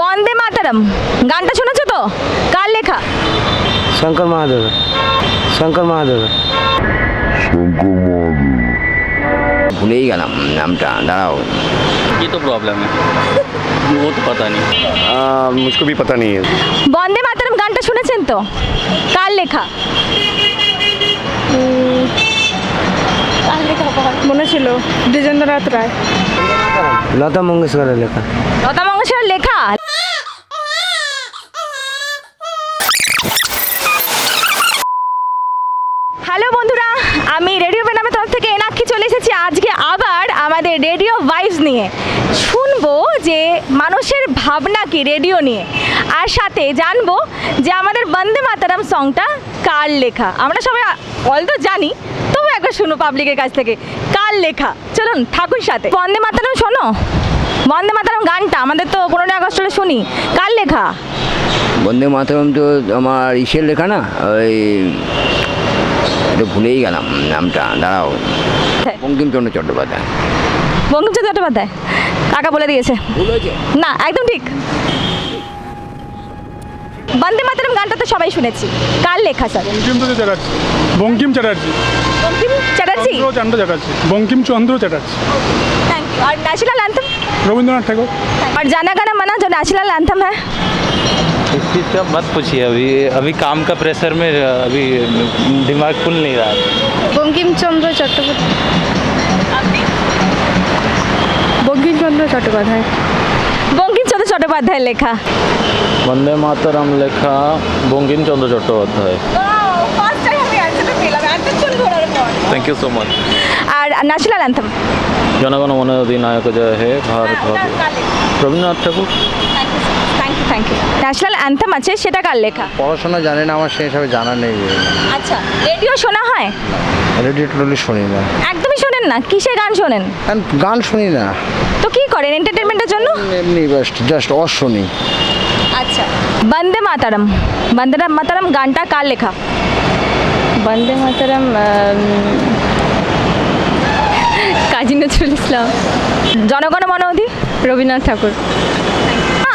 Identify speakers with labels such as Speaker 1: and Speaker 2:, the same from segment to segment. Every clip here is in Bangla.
Speaker 1: বন্দে মাতারাম গানটা শুনেছো তো কার লেখা
Speaker 2: শঙ্কর মহাদেব শঙ্কর মহাদেব
Speaker 3: ভুলেই গেলাম নামটা দাঁড়াও
Speaker 4: ये तो प्रॉब्लम है वो तो पता नहीं
Speaker 5: मुझको भी पता नहीं है
Speaker 1: বন্দে মাতারাম গানটা শুনেছেন তো কার লেখা
Speaker 6: মনে ছিল দ্বিজেন্দ্রনাথ রায়
Speaker 2: লতা মঙ্গেশকরের লেখা
Speaker 1: লতা লেখা হ্যালো বন্ধুরা। আমি রেডিও বেনামের তরফ থেকে এনাক্ষী চলে এসেছি। আজকে আবার আমাদের রেডিও ভাইবস নিয়ে। শুনব যে মানুষের ভাবনা কি রেডিও নিয়ে। আর সাথে জানব যে আমাদের বন্দে মাতারাম সংটা কার লেখা? আমরা সবাই অল তো জানি তবু একবার শুনো পাবলিকের কাছ থেকে। কার লেখা? চলুন, ঠাকুর সাথে। বন্দে মাতারাম শোনো। বন্দে মাতারাম গানটা আমাদের তো পনেরোই আগস্ট হলে শুনি। কার লেখা?
Speaker 3: বন্দে মাতরম তো আমার ইসের লেখা না ওই এটা ভুলেই গেলাম নামটা দাঁড়াও। বঙ্কিমচন্দ্র চট্টোপাধ্যায়।
Speaker 1: বঙ্কিমচন্দ্র চট্টোপাধ্যায়। কাকা বলে দিয়েছে। না একদম ঠিক। বন্দে মাতারাম গানটা তো সবাই শুনেছি কার লেখা sir
Speaker 7: Bankimchandra Chatterjee Bankim Chatterjee
Speaker 1: Bankim Chatterjee
Speaker 7: Chandra Chatterjee Bankimchandra Chatterjee
Speaker 1: thank you और नेशनल एंथम
Speaker 7: রবীন্দ্রনাথ ঠাকুর
Speaker 1: और जाना गाना मना जो नेशनल एंथम है
Speaker 4: इस चीज़ का मत पूछिए अभी अभी काम का प्रेशर में अभी दिमाग खुल नहीं रहा
Speaker 6: বঙ্কিমচন্দ্র চট্টোপাধ্যায় বঙ্কিমচন্দ্র চট্টোপাধ্যায়
Speaker 1: বঙ্কিমচন্দ্র চট্টোপাধ্যায়ের লেখা?
Speaker 4: বন্দে মাতারাম লেখা Bankimchandra Chattopadhyay. Thank you so much
Speaker 1: R national anthem?
Speaker 4: জনগণ মন অধিনায়ক জয় হে ভারত হ্যাঁ, হ্যাঁ,
Speaker 1: Rabindranath Thakur. Thank you national anthem আছে সেটা কার লেখা?
Speaker 5: পড়াশোনা জানে না আমার সেই হিসাবে জানা নেই।
Speaker 1: আচ্ছা রেডিও শোনা হয়?
Speaker 5: রেডিও টোটালি শুনি না।
Speaker 1: একদমই শোনেন না কিসে গান শোনেন?
Speaker 5: গান শুনি না।
Speaker 1: তো কি করেন এন্টারটেনমেন্টের জন্য?
Speaker 5: এমনি জাস্ট জাস্ট অশুনি
Speaker 1: আচ্ছা। বন্দে মাতারাম। বন্দে মাতারাম গানটা কার লেখা?
Speaker 6: বন্দে মাতারাম কাজী নজরুল ইসলাম।
Speaker 1: জনগণ মনোধি?
Speaker 6: রবীন্দ্রনাথ ঠাকুর।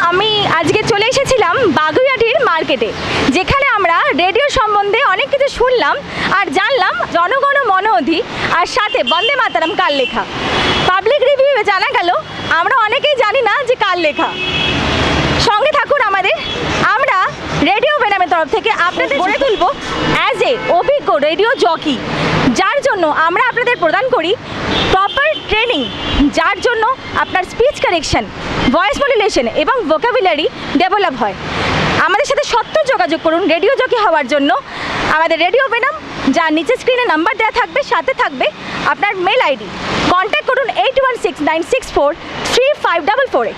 Speaker 1: আমি আজকে চলে এসেছিলাম বাগুইয়াটির মার্কেটে যেখানে আমরা রেডিও সম্বন্ধে অনেক কিছু শুনলাম আর জানলাম জনগণ মনোধি আর সাথে বন্দে মাতারাম কার লেখা। পাবলিক রিভিউ জানা গেল যে কার লেখা। সঙ্গে থাকুন আমাদের। আমরা রেডিও বেনামের তরফ থেকে আপনাদের গড়ে তুলব অ্যাজ এ অভিজ্ঞ রেডিও জকি। যার জন্য আমরা আপনাদের প্রদান করি প্রপার ট্রেনিং যার জন্য আপনার স্পিচ কারেকশন ভয়েস মডুলেশন এবং ভোকাবুলারি ডেভেলপ হয়। আমাদের সাথে সত্য যোগাযোগ করুন রেডিও জকি হওয়ার জন্য। আমাদের রেডিও বেনাম যার নিচে স্ক্রিনে নাম্বার দেওয়া থাকবে সাথে থাকবে আপনার মেল আইডি কন্ট্যাক্ট করুন eight one six nine six four three five double ফোরে